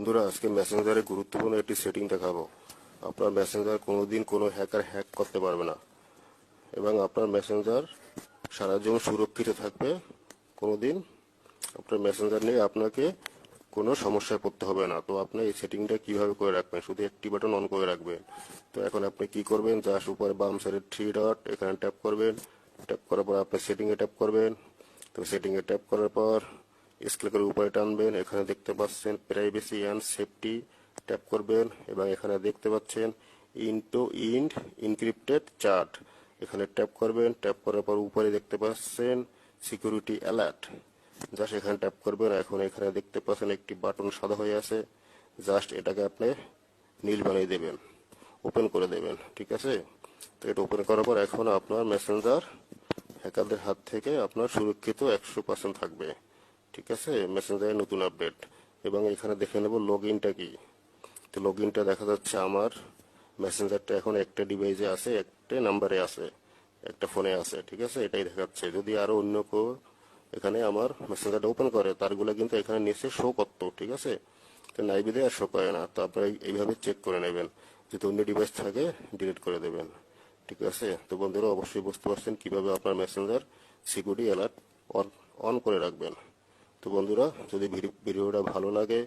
বন্ধুরা, আজকে মেসেঞ্জারে গুরুত্বপূর্ণ একটি সেটিং দেখাবো। আপনার মেসেঞ্জার কোনোদিন কোনো হ্যাকার হ্যাক করতে পারবে না। এবং আপনার মেসেঞ্জার সারা জীবন সুরক্ষিত থাকবে। কোনোদিন আপনার মেসেঞ্জার নিয়ে আপনাকে কোনো সমস্যায় পড়তে হবে না। তো আপনি এই সেটিংটা কীভাবে করে রাখবেন? শুধু একটি বাটন অন করে রাখবেন। তো এখন আপনি কি করবেন? জাস্ট উপরে বাম সাইডে থ্রি ডট এখানে ট্যাপ করবেন। ট্যাপ করার পর আপনি সেটিংয়ে ট্যাপ করবেন। তো সেটিংয়ে ট্যাপ করার পর স্কেল করে উপরে টানবেন, এখানে দেখতে পাচ্ছেন প্রাইভেসি অ্যান্ড সেফটি ট্যাপ করবেন এবং এখানে দেখতে পাচ্ছেন end to end encrypted chat এখানে ট্যাপ করবেন ট্যাপ করার পর উপরে দেখতে পাচ্ছেন সিকিউরিটি অ্যালার্ট জাস্ট এখানে ট্যাপ করবেন, এখন এখানে দেখতে পাচ্ছেন একটি বাটন সাদা হয়ে আছে। জাস্ট এটাকে আপনি নীল বানিয়ে দেবেন ওপেন করে দেবেন, ঠিক আছে? তো এটা ওপেন করার পর এখন আপনার মেসেঞ্জার হ্যাকারদের হাত থেকে আপনার সুরক্ষিত একশো পার্সেন্ট থাকবে। ঠিক আছে? মেসেঞ্জারের নতুন আপডেট এবং এখানে দেখে নেব লগ ইনটা কি। তো লগ ইনটা দেখা যাচ্ছে আমার। মেসেঞ্জারটা এখন একটা ডিভাইসে আছে, একটা নাম্বারে আছে, একটা ফোনে আছে, ঠিক আছে? এটাই দেখাচ্ছে যদি আরও অন্য কেউ এখানে আমার মেসেঞ্জারটা ওপেন করে, তারগুলো কিন্তু এখানে নিচে শো করতো, ঠিক আছে? তো নাই বিদে আর শো করে না। তো আপনারা এইভাবে চেক করে নেবেন। যদি অন্য ডিভাইস থাকে ডিলিট করে দেবেন। ঠিক আছে? তো বন্ধুরা, অবশ্যই বুঝতে পারছেন কীভাবে আপনার মেসেঞ্জার সিকিউরিটি অ্যালার্ট অন করে রাখবেন। তো বন্ধুরা যদি ভিডি- ভিডিওটা ভালো লাগে